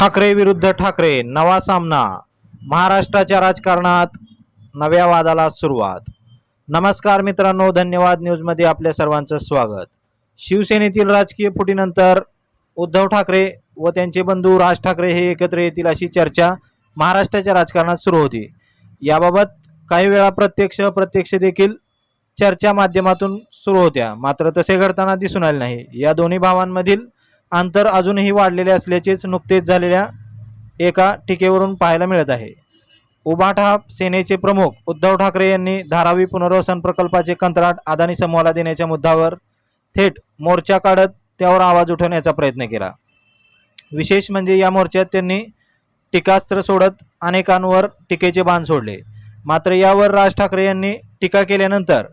ठाकरे विरुद्ध ठाकरे नवा सामना. महाराष्ट्राच्या राजकारणात नव्या वादाला सुरुवात. नमस्कार मित्रांनो धन्यवाद न्यूजमध्ये आपल्या सर्वांचं स्वागत. शिवसेनेतील राजकीय फुटीनंतर उद्धव ठाकरे व त्यांचे बंधू राज ठाकरे हे एकत्र येतील अशी चर्चा महाराष्ट्राच्या राजकारणात सुरू होती. याबाबत काही वेळा प्रत्यक्ष अप्रत्यक्ष देखील चर्चा माध्यमातून सुरू होत्या. मात्र तसे घडताना दिसून आले नाही. या दोन्ही भावांमधील अंतर अजूनही वाढलेले असल्याचेच नुकतेच झालेल्या एका टीकेवरून पाहायला मिळत आहे. उभाठा सेनेचे प्रमुख उद्धव ठाकरे यांनी धारावी पुनर्वसन प्रकल्पाचे कंत्राट अदानी समूहाला देण्याच्या मुद्द्यावर थेट मोर्चा काढत त्यावर आवाज उठवण्याचा प्रयत्न केला. विशेष म्हणजे या मोर्चात त्यांनी टीकास्त्र सोडत अनेकांवर टीकेचे बाण सोडले. मात्र यावर राज ठाकरे यांनी टीका केल्यानंतर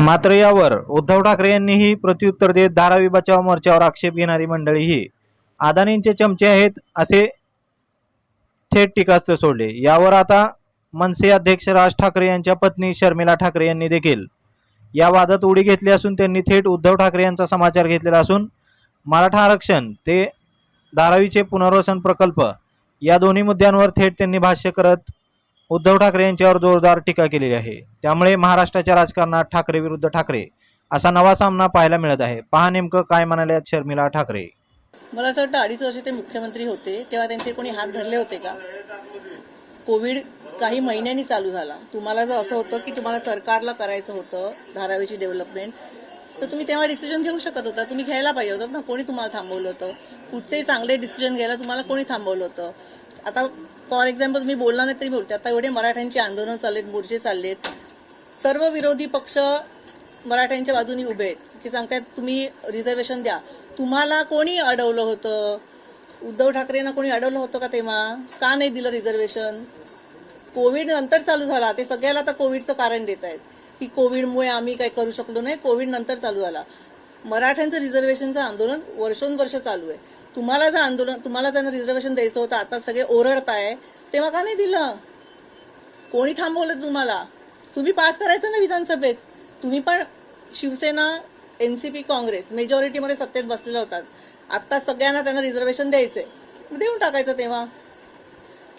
मात्र यावर उद्धव ठाकरे यांनीही प्रत्युत्तर देत धारावी बचाव मोर्चावर आक्षेप घेणारी मंडळी ही. अदानींचे चमचे आहेत असे थेट टीकास्त्र सोडले. यावर आता मनसे अध्यक्ष राज ठाकरे यांच्या पत्नी शर्मिला ठाकरे यांनी देखील या वादात उडी घेतली असून त्यांनी थेट उद्धव ठाकरे यांचा समाचार घेतलेला असून मराठा आरक्षण ते धारावीचे पुनर्वसन प्रकल्प या दोन्ही मुद्द्यांवर थेट त्यांनी भाष्य करत उद्धव ठाकरे यांच्यावर जोरदार टीका केलेली आहे. त्यामुळे महाराष्ट्राच्या राजकारणात ठाकरे विरुद्ध ठाकरे असा नवा सामना पाहायला मिळत आहे. पहा नेमकं काय म्हणाल्यात शर्मिला ठाकरे. मला असं वाटतं अडीच वर्ष ते मुख्यमंत्री होते तेव्हा त्यांचे कोणी हात धरले होते का? कोविड काही महिन्यांनी चालू झाला. तुम्हाला जर असं होतं की तुम्हाला सरकारला करायचं होतं धारावीची डेव्हलपमेंट तर तुम्ही तेव्हा डिसिजन घेऊ शकत होता. तुम्ही घ्यायला पाहिजे होतं. ना कोणी तुम्हाला थांबवलं होतं. कुठचेही चांगले डिसिजन घ्यायला तुम्हाला कोणी थांबवलं होतं. आता फॉर एक्झाम्पल तुम्ही बोलला नाही तरी बोलते. आता एवढे मराठ्यांची आंदोलन चाललेत मोर्चे चाललेत. सर्व विरोधी पक्ष मराठ्यांच्या बाजूनी उभे आहेत. की सांगतायत तुम्ही रिझर्वेशन द्या. तुम्हाला कोणी अडवलं होतं? उद्धव ठाकरेंना कोणी अडवलं होतं का तेव्हा? का नाही दिलं रिझर्वेशन कोविड नंतर चालू झाला. ते सगळ्याला आता कोविडचं कारण देत आहेत. की कोविडमुळे आम्ही काही करू शकलो नाही. कोविड नंतर चालू झाला. मराठ्यांचं रिझर्वेशनचं आंदोलन वर्षोनवर्ष चालू आहे. तुम्हाला जर आंदोलन तुम्हाला त्यांना रिझर्वेशन द्यायचं होतं आता सगळे ओरडताय तेव्हा का नाही दिलं? कोणी थांबवलं तुम्हाला? तुम्ही पास करायचं ना विधानसभेत? तुम्ही पण Shiv Sena N C P Congress मेजॉरिटीमध्ये सत्तेत बसलेल्या होतात. आत्ता सगळ्यांना त्यांना रिझर्वेशन द्यायचंय. आहे देऊन टाकायचं तेव्हा.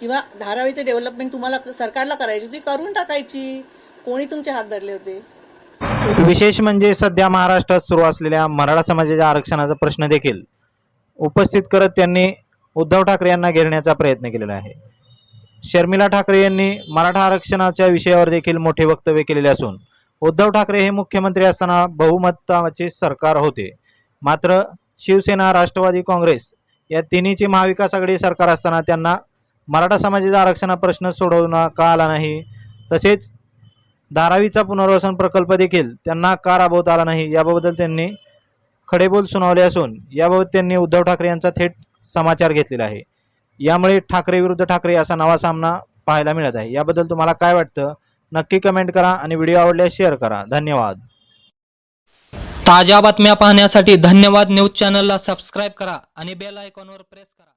किंवा धारावीचे डेव्हलपमेंट तुम्हाला सरकारला करायची होती करून टाकायची. कोणी तुमचे हात धरले होते? विशेष म्हणजे सध्या महाराष्ट्रात सुरू असलेल्या मराठा समाजाच्या आरक्षणाचा प्रश्न देखील उपस्थित करत त्यांनी उद्धव ठाकरे यांना घेरण्याचा प्रयत्न केलेला आहे. शर्मिला ठाकरे यांनी मराठा आरक्षणाच्या विषयावर देखील मोठे वक्तव्य केलेले असून उद्धव ठाकरे हे मुख्यमंत्री असताना बहुमताचे सरकार होते. मात्र शिवसेना राष्ट्रवादी काँग्रेस या तिन्हीचे महाविकास आघाडी सरकार असताना त्यांना मराठा समाजाचा आरक्षणा प्रश्न सोडवणं का आला नाही? तसेच धारावीचा पुनर्वसन प्रकल्प देखील त्यांना का राबवता आला नाही? याबद्दल त्यांनी खडेबोल सुनावले असून याबाबत त्यांनी उद्धव ठाकरे यांचा थेट समाचार घेतलेला आहे. यामुळे ठाकरे विरुद्ध ठाकरे असा नवा सामना पाहायला मिळत आहे. याबद्दल तुम्हाला काय वाटतं? नक्की कमेंट करा आणि व्हिडिओ आवडल्यास शेअर करा. धन्यवाद. ताज्या बातम्या पाहण्यासाठी धन्यवाद न्यूज चॅनलला सबस्क्राईब करा आणि बेल आयकॉनवर प्रेस करा.